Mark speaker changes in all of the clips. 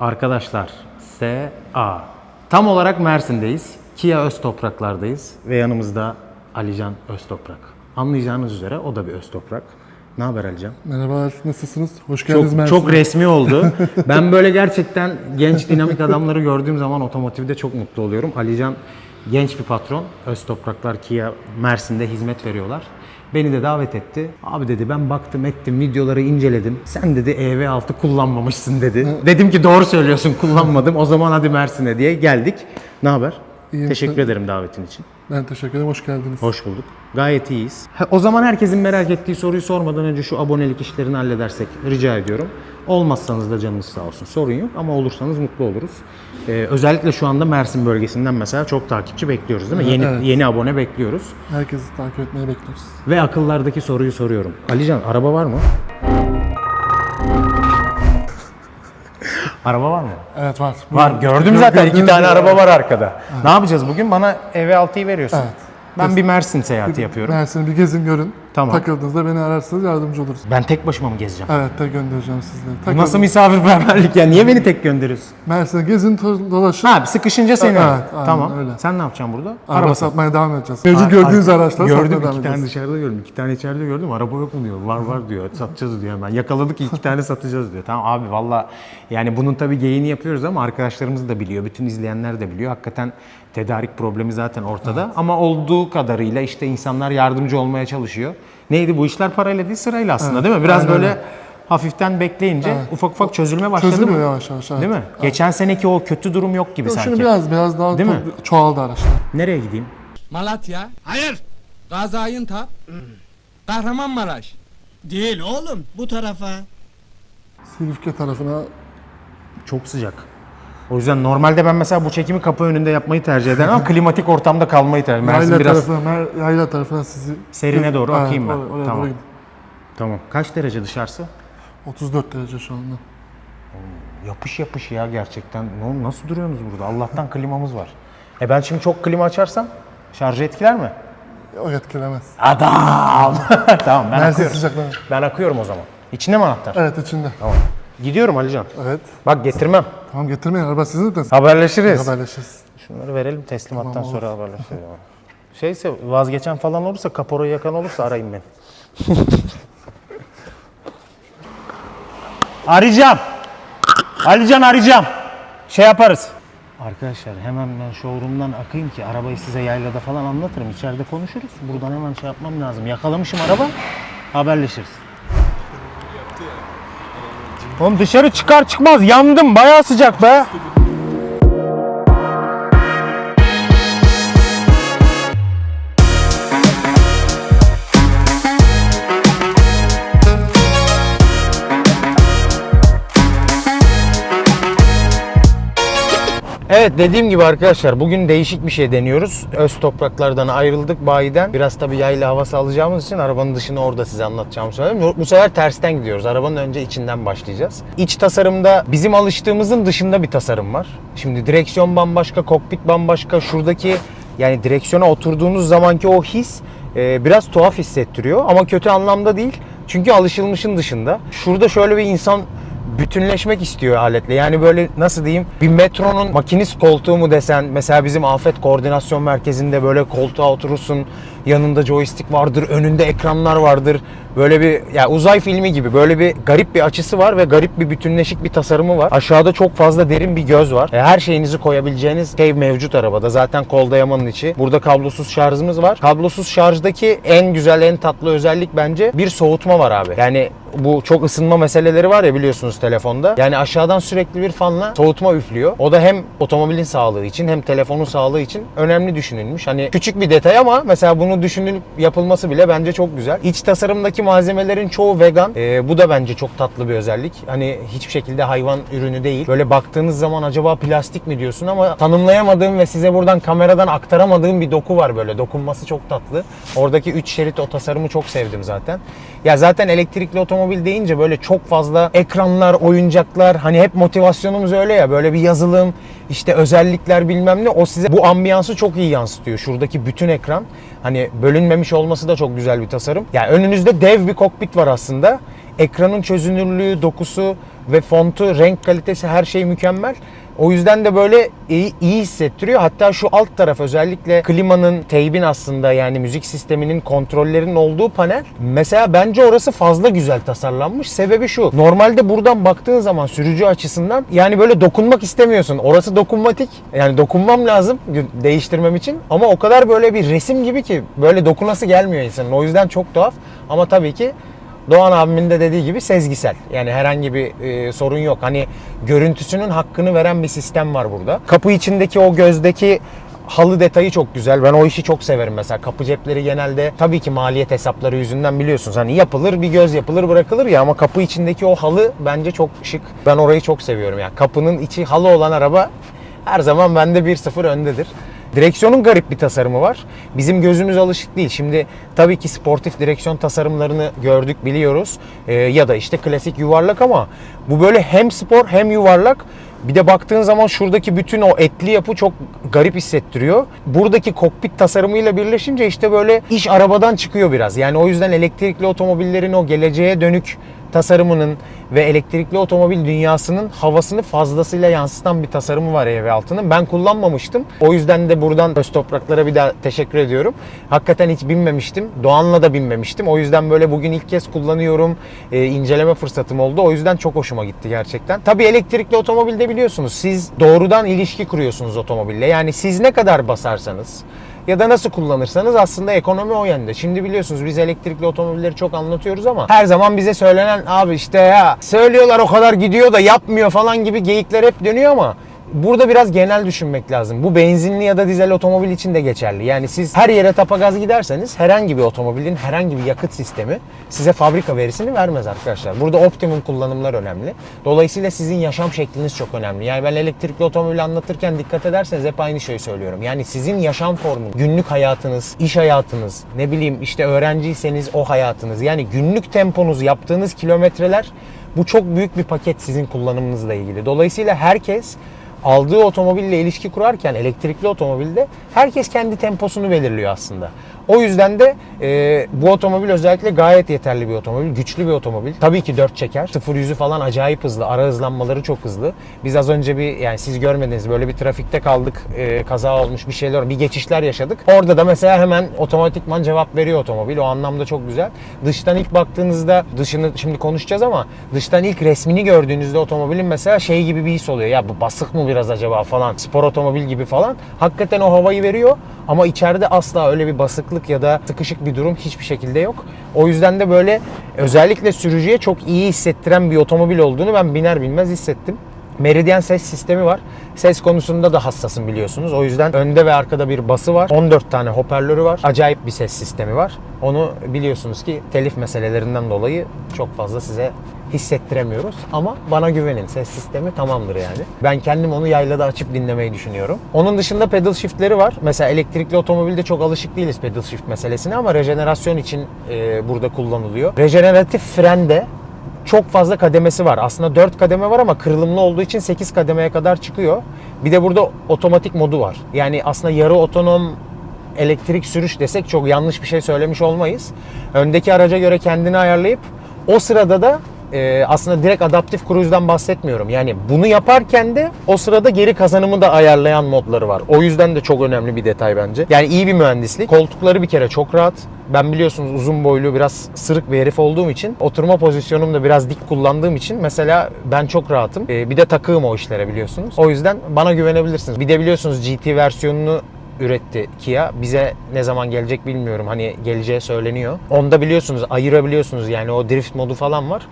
Speaker 1: Arkadaşlar SA. Tam olarak Mersin'deyiz. Kia Öztopraklar'dayız ve yanımızda Alican Öztoprak. Anlayacağınız üzere o da bir Öztoprak. Ne haber Alican?
Speaker 2: Merhabalar, nasılsınız? Hoş geldiniz
Speaker 1: Çok,
Speaker 2: Mersin'e.
Speaker 1: çok resmi oldu. ben böyle gerçekten genç dinamik adamları gördüğüm zaman otomotivde çok mutlu oluyorum. Alican genç bir patron. Öztopraklar Kia Mersin'de hizmet veriyorlar. Beni de davet etti. Abi dedi ben baktım ettim videoları inceledim. Sen dedi EV6 kullanmamışsın dedi. Dedim ki doğru söylüyorsun kullanmadım. O zaman hadi Mersin'e diye geldik. Ne haber?
Speaker 2: İyiyim,
Speaker 1: Teşekkür
Speaker 2: sen-
Speaker 1: ederim davetin için.
Speaker 2: Ben teşekkür ederim, hoş geldiniz.
Speaker 1: Hoş bulduk. Gayet iyiyiz. Ha, O zaman herkesin merak ettiği soruyu sormadan önce şu abonelik işlerini halledersek rica ediyorum. Olmazsanız da canınız sağ olsun. Sorun yok ama olursanız mutlu oluruz. Ee, özellikle şu anda Mersin bölgesinden mesela çok takipçi bekliyoruz değil mi? Yeni
Speaker 2: Evet.
Speaker 1: yeni abone bekliyoruz.
Speaker 2: Herkesi takip etmeye bekliyoruz.
Speaker 1: Ve akıllardaki soruyu soruyorum. Alican araba var mı? Araba var mı?
Speaker 2: Evet var.
Speaker 1: Var. Gördüm
Speaker 2: Gör-
Speaker 1: zaten iki tane araba var arkada. Ne yapacağız bugün? Bana EV6'yı veriyorsun.
Speaker 2: Evet.
Speaker 1: Ben bir Mersin seyahati yapıyorum.
Speaker 2: Mersin'i bir gezin görün.
Speaker 1: Tamam.
Speaker 2: Takıldığınızda beni ararsınız yardımcı oluruz.
Speaker 1: Ben tek başıma mı gezeceğim?
Speaker 2: Evet de göndereceğim sizleri.
Speaker 1: Bu
Speaker 2: Takılın.
Speaker 1: nasıl misafirperverlik ya? Niye beni tek gönderiyorsun?
Speaker 2: Mersin'e gezin to- dolaşın.
Speaker 1: Ha sıkışınca seni.
Speaker 2: Evet,
Speaker 1: al.
Speaker 2: aynen
Speaker 1: tamam.
Speaker 2: öyle.
Speaker 1: Sen ne yapacaksın burada?
Speaker 2: Araba
Speaker 1: sat.
Speaker 2: satmaya devam edeceğiz. Mevcut gördüğünüz
Speaker 1: Ar-
Speaker 2: araçları
Speaker 1: Gördüm
Speaker 2: satmaya devam
Speaker 1: iki tane
Speaker 2: edeceğiz.
Speaker 1: dışarıda gördüm. iki tane içeride gördüm. Araba yok mu diyor. Var var diyor. Satacağız diyor hemen. Yakaladık iki tane satacağız diyor. Tamam abi valla yani bunun tabii geyini yapıyoruz ama arkadaşlarımız da biliyor. Bütün izleyenler de biliyor. Hakikaten tedarik problemi zaten ortada. Ama olduğu kadarıyla işte insanlar yardımcı olmaya çalışıyor. Neydi bu işler parayla değil sırayla aslında değil mi? Biraz
Speaker 2: aynen
Speaker 1: böyle
Speaker 2: öyle.
Speaker 1: hafiften bekleyince ufak ufak çözülme başladı
Speaker 2: Çözülüyor
Speaker 1: mı?
Speaker 2: yavaş yavaş. Evet.
Speaker 1: Değil mi? Geçen seneki o kötü durum yok gibi
Speaker 2: Yok,
Speaker 1: sanki.
Speaker 2: Şimdi biraz biraz daha
Speaker 1: Değil mi?
Speaker 2: çoğaldı araçlar.
Speaker 1: Nereye gideyim?
Speaker 3: Malatya. Hayır. Gaziantep. Kahramanmaraş.
Speaker 4: Değil oğlum bu tarafa.
Speaker 2: Silifke tarafına
Speaker 1: Çok sıcak. O yüzden normalde ben mesela bu çekimi kapı önünde yapmayı tercih ederim ama klimatik ortamda kalmayı tercih ederim. Mersin
Speaker 2: yayla
Speaker 1: biraz
Speaker 2: tarafına, Mer- yayla tarafına sizi
Speaker 1: Serine doğru
Speaker 2: Evet,
Speaker 1: akayım ben.
Speaker 2: oraya- oraya
Speaker 1: Tamam.
Speaker 2: doğru gidin.
Speaker 1: Tamam. Kaç derece dışarısı?
Speaker 2: 34 derece şu anda.
Speaker 1: Yapış yapış ya gerçekten. Ne oğlum, Nasıl duruyorsunuz burada? Allah'tan klimamız var. E ben şimdi çok klima açarsam şarjı etkiler mi?
Speaker 2: O etkilemez.
Speaker 1: Adam! tamam ben
Speaker 2: Mersin
Speaker 1: akıyorum.
Speaker 2: sıcaklığı.
Speaker 1: Ben akıyorum o zaman. İçinde mi anahtar?
Speaker 2: Evet içinde.
Speaker 1: Tamam. Gidiyorum Alican.
Speaker 2: Evet.
Speaker 1: Bak getirmem.
Speaker 2: Tamam getirmeyin araba sizin de
Speaker 1: Haberleşiriz.
Speaker 2: haberleşiriz.
Speaker 1: Şunları verelim teslimattan
Speaker 2: Tamam, olur.
Speaker 1: sonra haberleşiriz. Şeyse vazgeçen falan olursa kaporayı yakan olursa arayın beni. arayacağım. Alican arayacağım. Şey yaparız. Arkadaşlar hemen ben showroom'dan akayım ki arabayı size yaylada falan anlatırım. İçeride konuşuruz. Buradan hemen şey yapmam lazım. Yakalamışım araba. Haberleşiriz. Oğlum dışarı çıkar çıkmaz yandım. Bayağı sıcak be. Evet dediğim gibi arkadaşlar bugün değişik bir şey deniyoruz. Öz topraklardan ayrıldık bayiden. Biraz tabii yayla havası alacağımız için arabanın dışını orada size anlatacağımı söyledim. Bu sefer tersten gidiyoruz. Arabanın önce içinden başlayacağız. İç tasarımda bizim alıştığımızın dışında bir tasarım var. Şimdi direksiyon bambaşka, kokpit bambaşka. Şuradaki yani direksiyona oturduğunuz zamanki o his e, biraz tuhaf hissettiriyor ama kötü anlamda değil. Çünkü alışılmışın dışında. Şurada şöyle bir insan bütünleşmek istiyor aletle. Yani böyle nasıl diyeyim bir metronun makinist koltuğu mu desen mesela bizim afet koordinasyon merkezinde böyle koltuğa oturursun yanında joystick vardır önünde ekranlar vardır böyle bir ya uzay filmi gibi böyle bir garip bir açısı var ve garip bir bütünleşik bir tasarımı var. Aşağıda çok fazla derin bir göz var. E, Her şeyinizi koyabileceğiniz şey mevcut arabada. Zaten kol dayamanın içi. Burada kablosuz şarjımız var. Kablosuz şarjdaki en güzel en tatlı özellik bence bir soğutma var abi. Yani bu çok ısınma meseleleri var ya biliyorsunuz telefonda. Yani aşağıdan sürekli bir fanla soğutma üflüyor. O da hem otomobilin sağlığı için hem telefonun sağlığı için önemli düşünülmüş. Hani küçük bir detay ama mesela bunu düşünülüp yapılması bile bence çok güzel. İç tasarımdaki malzemelerin çoğu vegan. Ee, bu da bence çok tatlı bir özellik. Hani hiçbir şekilde hayvan ürünü değil. Böyle baktığınız zaman acaba plastik mi diyorsun ama tanımlayamadığım ve size buradan kameradan aktaramadığım bir doku var böyle. Dokunması çok tatlı. Oradaki 3 şerit o tasarımı çok sevdim zaten. Ya zaten elektrikli otomobil deyince böyle çok fazla ekranlar, oyuncaklar hani hep motivasyonumuz öyle ya böyle bir yazılım, işte özellikler bilmem ne o size bu ambiyansı çok iyi yansıtıyor. Şuradaki bütün ekran hani bölünmemiş olması da çok güzel bir tasarım. Yani önünüzde dev bir kokpit var aslında. Ekranın çözünürlüğü, dokusu ve fontu, renk kalitesi her şey mükemmel. O yüzden de böyle iyi, iyi hissettiriyor. Hatta şu alt taraf özellikle klimanın, teybin aslında yani müzik sisteminin kontrollerinin olduğu panel. Mesela bence orası fazla güzel tasarlanmış. Sebebi şu. Normalde buradan baktığın zaman sürücü açısından yani böyle dokunmak istemiyorsun. Orası dokunmatik. Yani dokunmam lazım değiştirmem için. Ama o kadar böyle bir resim gibi ki böyle dokunası gelmiyor insanın. O yüzden çok tuhaf. Ama tabii ki Doğan abimin de dediği gibi sezgisel. Yani herhangi bir e, sorun yok. Hani görüntüsünün hakkını veren bir sistem var burada. Kapı içindeki o gözdeki halı detayı çok güzel. Ben o işi çok severim mesela. Kapı cepleri genelde tabii ki maliyet hesapları yüzünden biliyorsunuz. Hani yapılır bir göz yapılır bırakılır ya ama kapı içindeki o halı bence çok şık. Ben orayı çok seviyorum yani. Kapının içi halı olan araba her zaman bende 1-0 öndedir. Direksiyonun garip bir tasarımı var. Bizim gözümüz alışık değil. Şimdi tabii ki sportif direksiyon tasarımlarını gördük, biliyoruz. Ee, ya da işte klasik yuvarlak ama bu böyle hem spor hem yuvarlak. Bir de baktığın zaman şuradaki bütün o etli yapı çok garip hissettiriyor. Buradaki kokpit tasarımıyla birleşince işte böyle iş arabadan çıkıyor biraz. Yani o yüzden elektrikli otomobillerin o geleceğe dönük tasarımının ve elektrikli otomobil dünyasının havasını fazlasıyla yansıtan bir tasarımı var EV6'nın. Ben kullanmamıştım. O yüzden de buradan Öz Topraklara bir daha teşekkür ediyorum. Hakikaten hiç binmemiştim. Doğan'la da binmemiştim. O yüzden böyle bugün ilk kez kullanıyorum. Ee, inceleme fırsatım oldu. O yüzden çok hoşuma gitti gerçekten. Tabii elektrikli otomobilde biliyorsunuz siz doğrudan ilişki kuruyorsunuz otomobille. Yani siz ne kadar basarsanız ya da nasıl kullanırsanız aslında ekonomi o yönde. Şimdi biliyorsunuz biz elektrikli otomobilleri çok anlatıyoruz ama her zaman bize söylenen abi işte ya söylüyorlar o kadar gidiyor da yapmıyor falan gibi geyikler hep dönüyor ama Burada biraz genel düşünmek lazım. Bu benzinli ya da dizel otomobil için de geçerli. Yani siz her yere tapagaz giderseniz herhangi bir otomobilin herhangi bir yakıt sistemi size fabrika verisini vermez arkadaşlar. Burada optimum kullanımlar önemli. Dolayısıyla sizin yaşam şekliniz çok önemli. Yani ben elektrikli otomobili anlatırken dikkat ederseniz hep aynı şeyi söylüyorum. Yani sizin yaşam formu, günlük hayatınız, iş hayatınız, ne bileyim işte öğrenciyseniz o hayatınız. Yani günlük temponuz, yaptığınız kilometreler bu çok büyük bir paket sizin kullanımınızla ilgili. Dolayısıyla herkes aldığı otomobille ilişki kurarken elektrikli otomobilde herkes kendi temposunu belirliyor aslında. O yüzden de e, bu otomobil özellikle gayet yeterli bir otomobil, güçlü bir otomobil. Tabii ki 4 çeker. 0 yüzü falan acayip hızlı. Ara hızlanmaları çok hızlı. Biz az önce bir yani siz görmediniz böyle bir trafikte kaldık. e, kaza olmuş bir şeyler, bir geçişler yaşadık. Orada da mesela hemen otomatikman cevap veriyor otomobil. O anlamda çok güzel. Dıştan ilk baktığınızda dışını şimdi konuşacağız ama dıştan ilk resmini gördüğünüzde otomobilin mesela şey gibi bir his oluyor. Ya bu basık mı biraz acaba falan. Spor otomobil gibi falan. Hakikaten o havayı veriyor ama içeride asla öyle bir basıklık ya da sıkışık bir durum hiçbir şekilde yok. O yüzden de böyle özellikle sürücüye çok iyi hissettiren bir otomobil olduğunu ben biner bilmez hissettim. Meridian ses sistemi var. Ses konusunda da hassasım biliyorsunuz. O yüzden önde ve arkada bir bası var. 14 tane hoparlörü var. Acayip bir ses sistemi var. Onu biliyorsunuz ki telif meselelerinden dolayı çok fazla size hissettiremiyoruz. Ama bana güvenin. Ses sistemi tamamdır yani. Ben kendim onu yaylada açıp dinlemeyi düşünüyorum. Onun dışında pedal shift'leri var. Mesela elektrikli otomobilde çok alışık değiliz pedal shift meselesine ama rejenerasyon için e, burada kullanılıyor. Rejeneratif frende çok fazla kademesi var. Aslında 4 kademe var ama kırılımlı olduğu için 8 kademeye kadar çıkıyor. Bir de burada otomatik modu var. Yani aslında yarı otonom elektrik sürüş desek çok yanlış bir şey söylemiş olmayız. Öndeki araca göre kendini ayarlayıp o sırada da e, aslında direkt adaptif cruise'dan bahsetmiyorum. Yani bunu yaparken de o sırada geri kazanımı da ayarlayan modları var. O yüzden de çok önemli bir detay bence. Yani iyi bir mühendislik. Koltukları bir kere çok rahat. Ben biliyorsunuz uzun boylu biraz sırık bir herif olduğum için oturma pozisyonum da biraz dik kullandığım için mesela ben çok rahatım. E, bir de takığım o işlere biliyorsunuz. O yüzden bana güvenebilirsiniz. Bir de biliyorsunuz GT versiyonunu üretti Kia. Bize ne zaman gelecek bilmiyorum. Hani geleceği söyleniyor. Onda biliyorsunuz ayırabiliyorsunuz yani o drift modu falan var.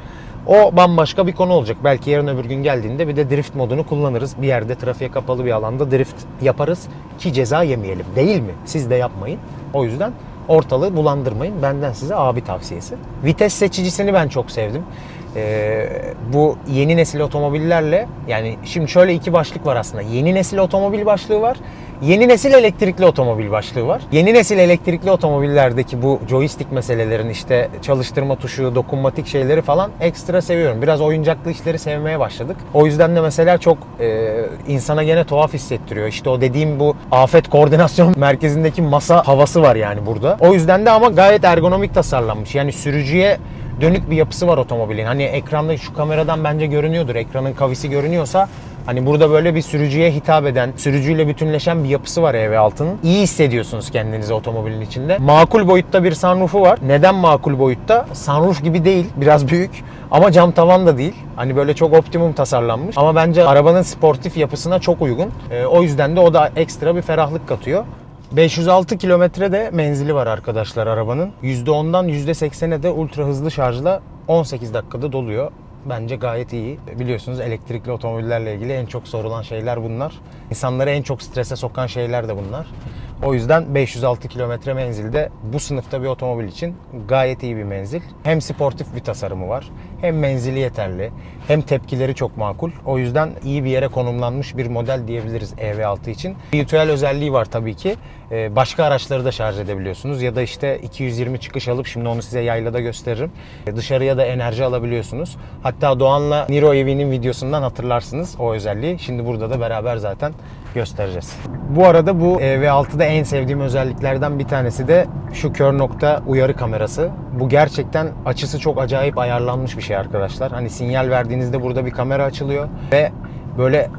Speaker 1: O bambaşka bir konu olacak. Belki yarın öbür gün geldiğinde bir de drift modunu kullanırız. Bir yerde trafiğe kapalı bir alanda drift yaparız ki ceza yemeyelim. Değil mi? Siz de yapmayın. O yüzden ortalığı bulandırmayın. Benden size abi tavsiyesi. Vites seçicisini ben çok sevdim. Ee, bu yeni nesil otomobillerle yani şimdi şöyle iki başlık var aslında. Yeni nesil otomobil başlığı var. Yeni nesil elektrikli otomobil başlığı var. Yeni nesil elektrikli otomobillerdeki bu joystick meselelerin işte çalıştırma tuşu, dokunmatik şeyleri falan ekstra seviyorum. Biraz oyuncaklı işleri sevmeye başladık. O yüzden de mesela çok e, insana gene tuhaf hissettiriyor. İşte o dediğim bu afet koordinasyon merkezindeki masa havası var yani burada. O yüzden de ama gayet ergonomik tasarlanmış. Yani sürücüye dönük bir yapısı var otomobilin. Hani ekranda şu kameradan bence görünüyordur. Ekranın kavisi görünüyorsa Hani burada böyle bir sürücüye hitap eden, sürücüyle bütünleşen bir yapısı var EV6'nın. İyi hissediyorsunuz kendinizi otomobilin içinde. Makul boyutta bir sunroofu var. Neden makul boyutta? Sunroof gibi değil, biraz büyük. Ama cam tavan da değil. Hani böyle çok optimum tasarlanmış. Ama bence arabanın sportif yapısına çok uygun. Ee, o yüzden de o da ekstra bir ferahlık katıyor. 506 kilometre de menzili var arkadaşlar arabanın. %10'dan %80'e de ultra hızlı şarjla 18 dakikada doluyor. Bence gayet iyi. Biliyorsunuz elektrikli otomobillerle ilgili en çok sorulan şeyler bunlar. İnsanları en çok strese sokan şeyler de bunlar. O yüzden 506 kilometre menzilde bu sınıfta bir otomobil için gayet iyi bir menzil. Hem sportif bir tasarımı var, hem menzili yeterli, hem tepkileri çok makul. O yüzden iyi bir yere konumlanmış bir model diyebiliriz EV6 için. Bir ritüel özelliği var tabii ki. Ee, Başka araçları da şarj edebiliyorsunuz ya da işte 220 çıkış alıp şimdi onu size yaylada gösteririm. Ee, Dışarıya da enerji alabiliyorsunuz. Hatta Doğan'la Niro EV'nin videosundan hatırlarsınız o özelliği. Şimdi burada da beraber zaten göstereceğiz. Bu arada bu EV6'da en sevdiğim özelliklerden bir tanesi de şu kör nokta uyarı kamerası. Bu gerçekten açısı çok acayip ayarlanmış bir şey arkadaşlar. Hani sinyal verdiğinizde burada bir kamera açılıyor ve böyle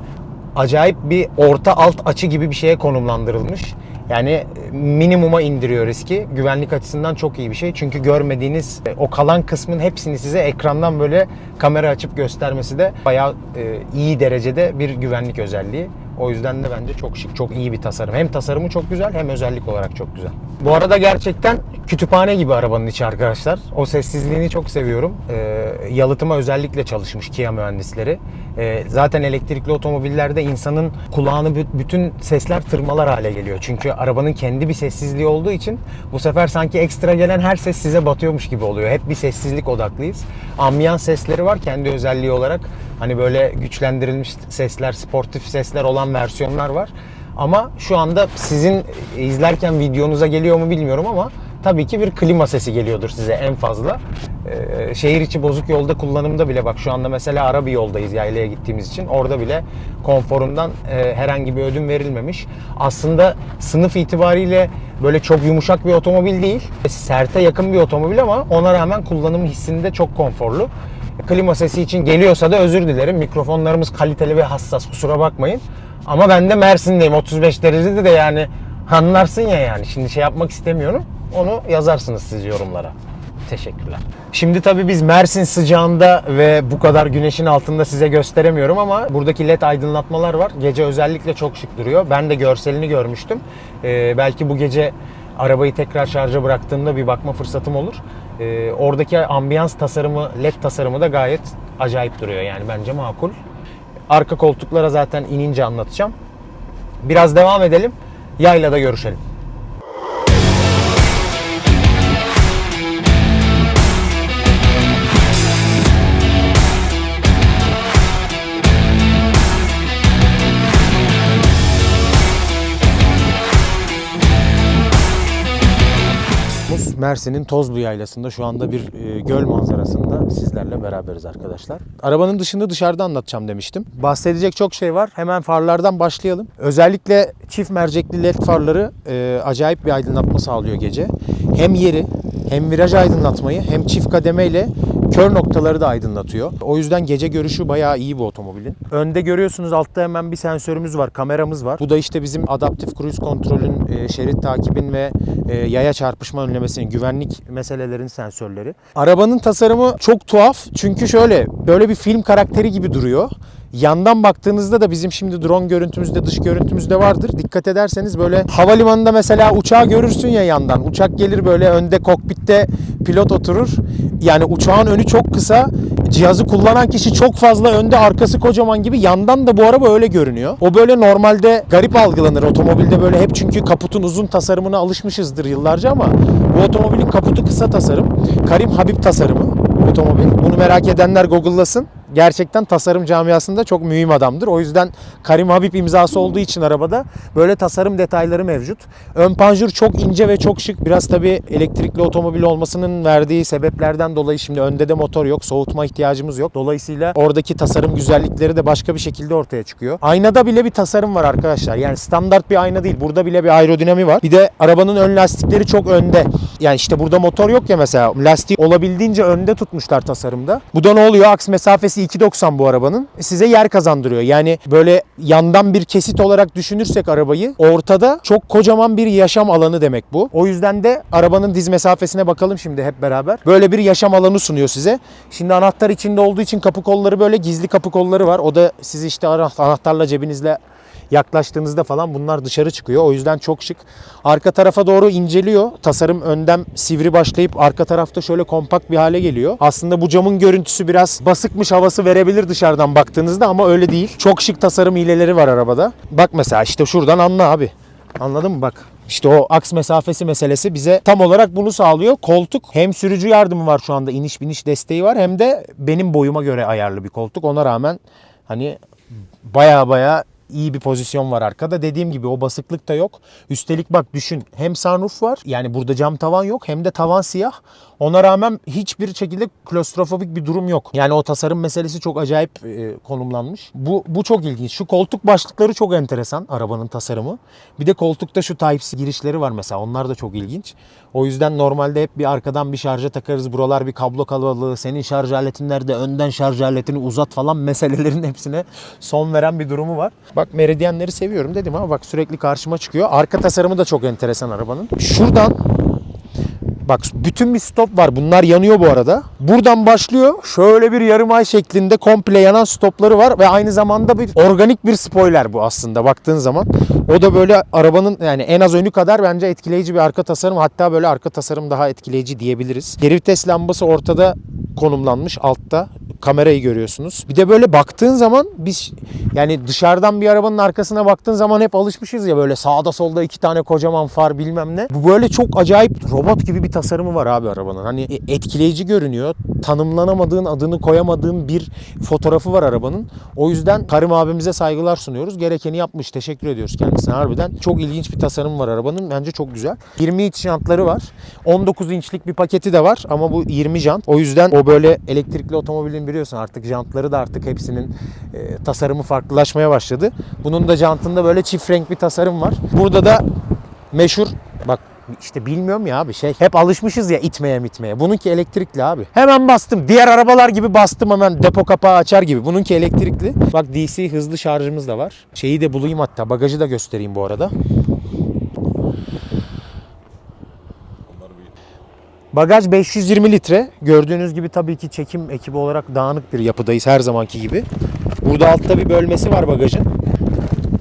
Speaker 1: acayip bir orta alt açı gibi bir şeye konumlandırılmış. Yani minimuma indiriyor riski. Güvenlik açısından çok iyi bir şey. Çünkü görmediğiniz e, o kalan kısmın hepsini size ekrandan böyle kamera açıp göstermesi de bayağı e, iyi derecede bir güvenlik özelliği. O yüzden de bence çok şık, çok iyi bir tasarım. Hem tasarımı çok güzel hem özellik olarak çok güzel. Bu arada gerçekten kütüphane gibi arabanın içi arkadaşlar. O sessizliğini çok seviyorum. Ee, yalıtıma özellikle çalışmış Kia mühendisleri. Ee, zaten elektrikli otomobillerde insanın kulağını bü- bütün sesler tırmalar hale geliyor. Çünkü arabanın kendi bir sessizliği olduğu için bu sefer sanki ekstra gelen her ses size batıyormuş gibi oluyor. Hep bir sessizlik odaklıyız. Ambiyans sesleri var kendi özelliği olarak. Hani böyle güçlendirilmiş sesler, sportif sesler olan versiyonlar var. Ama şu anda sizin izlerken videonuza geliyor mu bilmiyorum ama tabii ki bir klima sesi geliyordur size en fazla. Ee, şehir içi bozuk yolda kullanımda bile bak şu anda mesela ara bir yoldayız yaylaya gittiğimiz için. Orada bile konforundan e, herhangi bir ödün verilmemiş. Aslında sınıf itibariyle böyle çok yumuşak bir otomobil değil. Serte yakın bir otomobil ama ona rağmen kullanım hissinde çok konforlu. Klima sesi için geliyorsa da özür dilerim. Mikrofonlarımız kaliteli ve hassas kusura bakmayın. Ama ben de Mersin'deyim 35 derecede de yani anlarsın ya yani. Şimdi şey yapmak istemiyorum. Onu yazarsınız siz yorumlara. Teşekkürler. Şimdi tabii biz Mersin sıcağında ve bu kadar güneşin altında size gösteremiyorum ama buradaki led aydınlatmalar var. Gece özellikle çok şık duruyor. Ben de görselini görmüştüm. Ee, belki bu gece arabayı tekrar şarja bıraktığımda bir bakma fırsatım olur. Ee, oradaki ambiyans tasarımı, led tasarımı da gayet acayip duruyor yani bence makul. Arka koltuklara zaten inince anlatacağım. Biraz devam edelim. Yaylada görüşelim. Mersin'in Tozlu Yaylası'nda şu anda bir e, göl manzarasında sizlerle beraberiz arkadaşlar. Arabanın dışında dışarıda anlatacağım demiştim. Bahsedecek çok şey var. Hemen farlardan başlayalım. Özellikle çift mercekli led farları e, acayip bir aydınlatma sağlıyor gece. Hem yeri hem viraj aydınlatmayı hem çift kademeyle kör noktaları da aydınlatıyor. O yüzden gece görüşü bayağı iyi bu otomobilin. Önde görüyorsunuz altta hemen bir sensörümüz var, kameramız var. Bu da işte bizim adaptif cruise kontrolün, e, şerit takibin ve e, yaya çarpışma önlemesinin, güvenlik meselelerin sensörleri. Arabanın tasarımı çok tuhaf. Çünkü şöyle, böyle bir film karakteri gibi duruyor. Yandan baktığınızda da bizim şimdi drone görüntümüzde, dış görüntümüzde vardır. Dikkat ederseniz böyle havalimanında mesela uçağı görürsün ya yandan. Uçak gelir böyle önde kokpitte pilot oturur. Yani uçağın önü çok kısa. Cihazı kullanan kişi çok fazla önde, arkası kocaman gibi. Yandan da bu araba öyle görünüyor. O böyle normalde garip algılanır. Otomobilde böyle hep çünkü kaputun uzun tasarımına alışmışızdır yıllarca ama bu otomobilin kaputu kısa tasarım. Karim Habib tasarımı otomobil. Bunu merak edenler Google'lasın. Gerçekten tasarım camiasında çok mühim adamdır. O yüzden Karim Habib imzası olduğu için arabada böyle tasarım detayları mevcut. Ön panjur çok ince ve çok şık. Biraz tabii elektrikli otomobil olmasının verdiği sebeplerden dolayı şimdi önde de motor yok. Soğutma ihtiyacımız yok. Dolayısıyla oradaki tasarım güzellikleri de başka bir şekilde ortaya çıkıyor. Aynada bile bir tasarım var arkadaşlar. Yani standart bir ayna değil. Burada bile bir aerodinami var. Bir de arabanın ön lastikleri çok önde. Yani işte burada motor yok ya mesela. Lastiği olabildiğince önde tutmuşlar tasarımda. Bu da ne oluyor? Aks mesafesi 2.90 bu arabanın. Size yer kazandırıyor. Yani böyle yandan bir kesit olarak düşünürsek arabayı ortada çok kocaman bir yaşam alanı demek bu. O yüzden de arabanın diz mesafesine bakalım şimdi hep beraber. Böyle bir yaşam alanı sunuyor size. Şimdi anahtar içinde olduğu için kapı kolları böyle gizli kapı kolları var. O da sizi işte anahtarla cebinizle yaklaştığınızda falan bunlar dışarı çıkıyor. O yüzden çok şık. Arka tarafa doğru inceliyor. Tasarım önden sivri başlayıp arka tarafta şöyle kompakt bir hale geliyor. Aslında bu camın görüntüsü biraz basıkmış havası verebilir dışarıdan baktığınızda ama öyle değil. Çok şık tasarım hileleri var arabada. Bak mesela işte şuradan anla abi. Anladın mı bak? İşte o aks mesafesi meselesi bize tam olarak bunu sağlıyor. Koltuk hem sürücü yardımı var şu anda iniş biniş desteği var hem de benim boyuma göre ayarlı bir koltuk. Ona rağmen hani baya baya iyi bir pozisyon var arkada. Dediğim gibi o basıklık da yok. Üstelik bak düşün hem sunroof var yani burada cam tavan yok hem de tavan siyah. Ona rağmen hiçbir şekilde klostrofobik bir durum yok. Yani o tasarım meselesi çok acayip e, konumlanmış. Bu, bu çok ilginç. Şu koltuk başlıkları çok enteresan arabanın tasarımı. Bir de koltukta şu Type-C girişleri var mesela. Onlar da çok ilginç. O yüzden normalde hep bir arkadan bir şarja takarız. Buralar bir kablo kalabalığı. Senin şarj aletin nerede? Önden şarj aletini uzat falan meselelerin hepsine son veren bir durumu var. Bak meridyenleri seviyorum dedim ama bak sürekli karşıma çıkıyor. Arka tasarımı da çok enteresan arabanın. Şuradan Bak bütün bir stop var. Bunlar yanıyor bu arada. Buradan başlıyor. Şöyle bir yarım ay şeklinde komple yanan stopları var ve aynı zamanda bir organik bir spoiler bu aslında baktığın zaman. O da böyle arabanın yani en az önü kadar bence etkileyici bir arka tasarım. Hatta böyle arka tasarım daha etkileyici diyebiliriz. Geri vites lambası ortada konumlanmış altta kamerayı görüyorsunuz. Bir de böyle baktığın zaman biz yani dışarıdan bir arabanın arkasına baktığın zaman hep alışmışız ya böyle sağda solda iki tane kocaman far bilmem ne. Bu böyle çok acayip robot gibi bir tasarımı var abi arabanın. Hani etkileyici görünüyor. Tanımlanamadığın, adını koyamadığın bir fotoğrafı var arabanın. O yüzden Karim abimize saygılar sunuyoruz. Gerekeni yapmış. Teşekkür ediyoruz kendisine harbiden. Çok ilginç bir tasarım var arabanın. Bence çok güzel. 20 inç jantları var. 19 inçlik bir paketi de var ama bu 20 jant. O yüzden o böyle elektrikli otomobilin biliyorsun artık jantları da artık hepsinin e, tasarımı farklılaşmaya başladı. Bunun da jantında böyle çift renk bir tasarım var. Burada da meşhur bak işte bilmiyorum ya abi şey hep alışmışız ya itmeye mitmeye. Bununki elektrikli abi. Hemen bastım. Diğer arabalar gibi bastım hemen depo kapağı açar gibi. Bununki elektrikli. Bak DC hızlı şarjımız da var. Şeyi de bulayım hatta bagajı da göstereyim bu arada. Bagaj 520 litre. Gördüğünüz gibi tabii ki çekim ekibi olarak dağınık bir yapıdayız her zamanki gibi. Burada altta bir bölmesi var bagajın.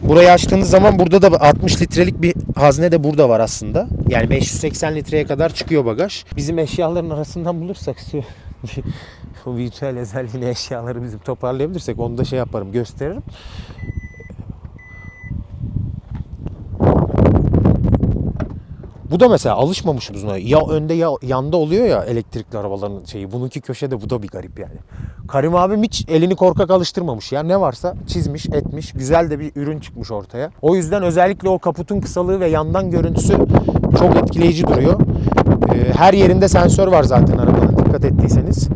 Speaker 1: Burayı açtığınız zaman burada da 60 litrelik bir hazne de burada var aslında. Yani 580 litreye kadar çıkıyor bagaj. Bizim eşyaların arasından bulursak o virtüel özelliğine eşyaları bizim toparlayabilirsek onu da şey yaparım gösteririm. Bu da mesela alışmamışız buna. Ya önde ya yanda oluyor ya elektrikli arabaların şeyi. Bununki köşede bu da bir garip yani. Karim abim hiç elini korkak alıştırmamış ya. Ne varsa çizmiş, etmiş. Güzel de bir ürün çıkmış ortaya. O yüzden özellikle o kaputun kısalığı ve yandan görüntüsü çok etkileyici duruyor. Ee, Her yerinde sensör var zaten arabanın dikkat ettiyseniz.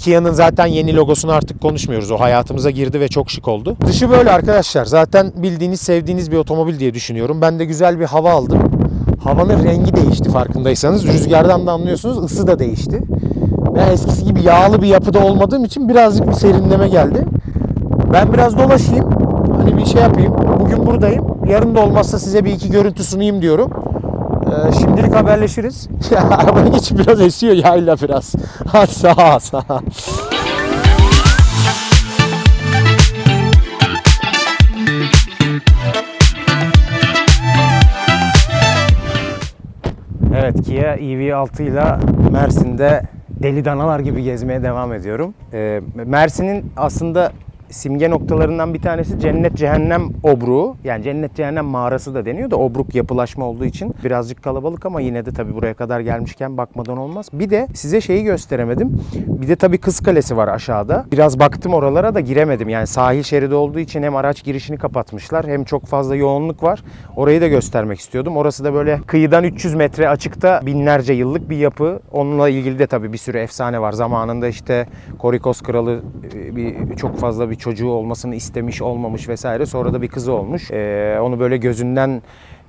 Speaker 1: Kia'nın zaten yeni logosunu artık konuşmuyoruz. O hayatımıza girdi ve çok şık oldu. Dışı böyle arkadaşlar. Zaten bildiğiniz, sevdiğiniz bir otomobil diye düşünüyorum. Ben de güzel bir hava aldım. Havanın rengi değişti farkındaysanız. Rüzgardan da anlıyorsunuz ısı da değişti. Ve eskisi gibi yağlı bir yapıda olmadığım için birazcık bir serinleme geldi. Ben biraz dolaşayım. Hani bir şey yapayım. Bugün buradayım. Yarın da olmazsa size bir iki görüntü sunayım diyorum. Ee, şimdilik haberleşiriz. Arabaya geç biraz esiyor yayla biraz. Sağ sağ Kia EV6 ile Mersin'de deli danalar gibi gezmeye devam ediyorum. Ee, Mersin'in aslında simge noktalarından bir tanesi cennet cehennem obruğu. Yani cennet cehennem mağarası da deniyor da obruk yapılaşma olduğu için birazcık kalabalık ama yine de tabii buraya kadar gelmişken bakmadan olmaz. Bir de size şeyi gösteremedim. Bir de tabii Kız Kalesi var aşağıda. Biraz baktım oralara da giremedim. Yani sahil şeridi olduğu için hem araç girişini kapatmışlar hem çok fazla yoğunluk var. Orayı da göstermek istiyordum. Orası da böyle kıyıdan 300 metre açıkta binlerce yıllık bir yapı. Onunla ilgili de tabii bir sürü efsane var. Zamanında işte Korikos kralı e, bir çok fazla bir çocuğu olmasını istemiş, olmamış vesaire. Sonra da bir kızı olmuş. Ee, onu böyle gözünden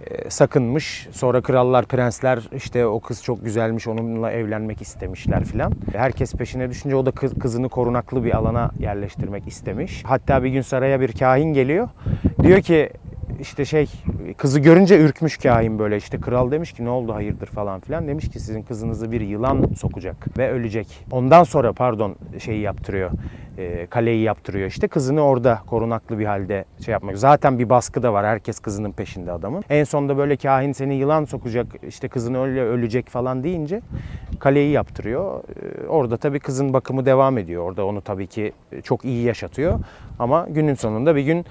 Speaker 1: e, sakınmış. Sonra krallar, prensler işte o kız çok güzelmiş onunla evlenmek istemişler filan. Herkes peşine düşünce o da kız, kızını korunaklı bir alana yerleştirmek istemiş. Hatta bir gün saraya bir kahin geliyor. Diyor ki işte şey kızı görünce ürkmüş kahin böyle işte kral demiş ki ne oldu hayırdır falan filan demiş ki sizin kızınızı bir yılan sokacak ve ölecek. Ondan sonra pardon şeyi yaptırıyor e, kaleyi yaptırıyor işte kızını orada korunaklı bir halde şey yapmak. Zaten bir baskı da var herkes kızının peşinde adamın. En sonunda böyle kahin seni yılan sokacak işte kızını öyle ölecek falan deyince kaleyi yaptırıyor. E, Orada tabii kızın bakımı devam ediyor. Orada onu tabii ki çok iyi yaşatıyor. Ama günün sonunda bir gün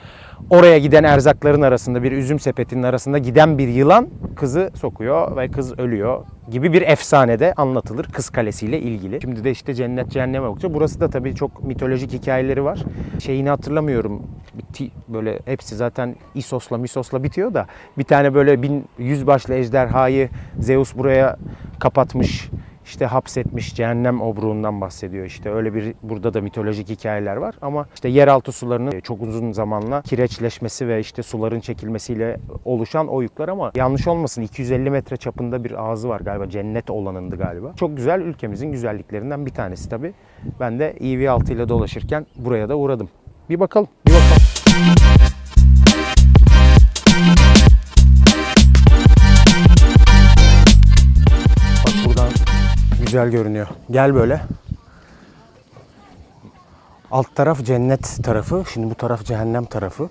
Speaker 1: oraya giden erzakların arasında bir üzüm sepetinin arasında giden bir yılan kızı sokuyor ve kız ölüyor gibi bir efsanede anlatılır Kız Kalesi ile ilgili. Şimdi de işte cennet cehenneme bakacağız. Burası da tabii çok mitolojik hikayeleri var. Şeyini hatırlamıyorum. Böyle hepsi zaten İsos'la Misos'la bitiyor da bir tane böyle bin yüz başlı ejderhayı Zeus buraya kapatmış işte hapsetmiş cehennem obruğundan bahsediyor işte öyle bir burada da mitolojik hikayeler var ama işte yeraltı sularının çok uzun zamanla kireçleşmesi ve işte suların çekilmesiyle oluşan oyuklar ama yanlış olmasın 250 metre çapında bir ağzı var galiba cennet olanındı galiba. Çok güzel ülkemizin güzelliklerinden bir tanesi tabi. Ben de EV6 ile dolaşırken buraya da uğradım. Bir bakalım. Güzel görünüyor. Gel böyle. Alt taraf cennet tarafı. Şimdi bu taraf cehennem tarafı.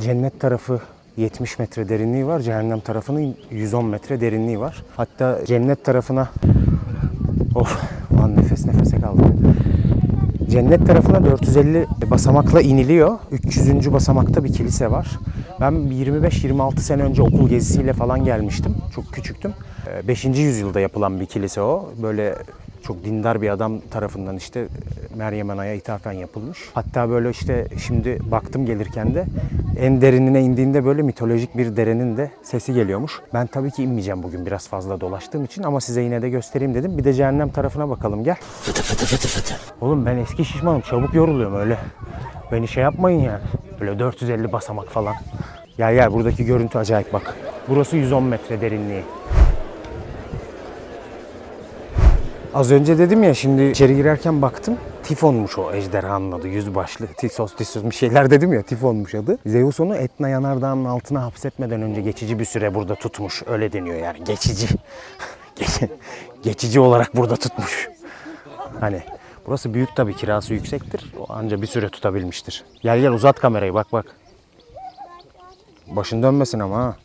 Speaker 1: Cennet tarafı 70 metre derinliği var. Cehennem tarafının 110 metre derinliği var. Hatta cennet tarafına of lan nefes nefese kaldım. Cennet tarafına 450 basamakla iniliyor. 300. basamakta bir kilise var. Ben 25-26 sene önce okul gezisiyle falan gelmiştim. Çok küçüktüm. 5. yüzyılda yapılan bir kilise o. Böyle çok dindar bir adam tarafından işte Meryem Ana'ya ithafen yapılmış. Hatta böyle işte şimdi baktım gelirken de en derinine indiğinde böyle mitolojik bir derenin de sesi geliyormuş. Ben tabii ki inmeyeceğim bugün biraz fazla dolaştığım için ama size yine de göstereyim dedim. Bir de cehennem tarafına bakalım gel. Oğlum ben eski şişmanım çabuk yoruluyorum öyle. Beni şey yapmayın yani. Böyle 450 basamak falan. Gel gel buradaki görüntü acayip bak. Burası 110 metre derinliği. Az önce dedim ya şimdi içeri girerken baktım. Tifonmuş o ejderhanın adı. Yüzbaşlı. Tisos, Tisos bir şeyler dedim ya. Tifonmuş adı. Zeus onu Etna yanardağının altına hapsetmeden önce geçici bir süre burada tutmuş. Öyle deniyor yani. Geçici. Ge- geçici olarak burada tutmuş. Hani burası büyük tabii kirası yüksektir. O anca bir süre tutabilmiştir. Gel gel uzat kamerayı bak bak. Başın dönmesin ama ha.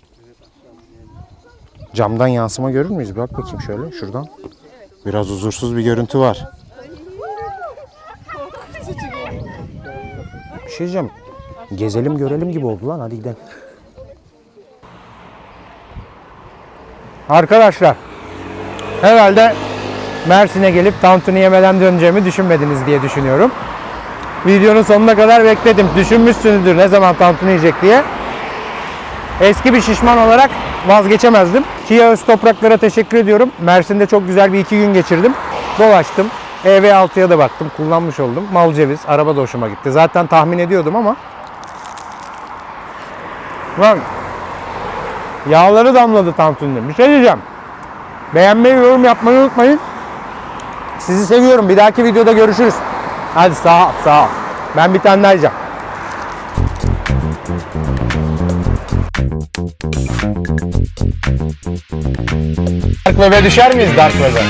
Speaker 1: Camdan yansıma görür müyüz? Bak bakayım şöyle şuradan. Biraz huzursuz bir görüntü var. Bir şey diyeceğim. Gezelim görelim gibi oldu lan. Hadi gidelim. Arkadaşlar. Herhalde Mersin'e gelip tantuni yemeden döneceğimi düşünmediniz diye düşünüyorum. Videonun sonuna kadar bekledim. Düşünmüşsünüzdür ne zaman tantuni yiyecek diye. Eski bir şişman olarak vazgeçemezdim. Kia Öz Topraklar'a teşekkür ediyorum. Mersin'de çok güzel bir iki gün geçirdim. Dolaştım. EV6'ya da baktım. Kullanmış oldum. Mal ceviz. Araba da hoşuma gitti. Zaten tahmin ediyordum ama. Lan. Yağları damladı tantuninin. Bir şey diyeceğim. Beğenmeyi, yorum yapmayı unutmayın. Sizi seviyorum. Bir dahaki videoda görüşürüz. Hadi sağ ol, sağ ol. Ben bir tane daha yiyeceğim. Dark Web'e düşer miyiz Dark Web'e?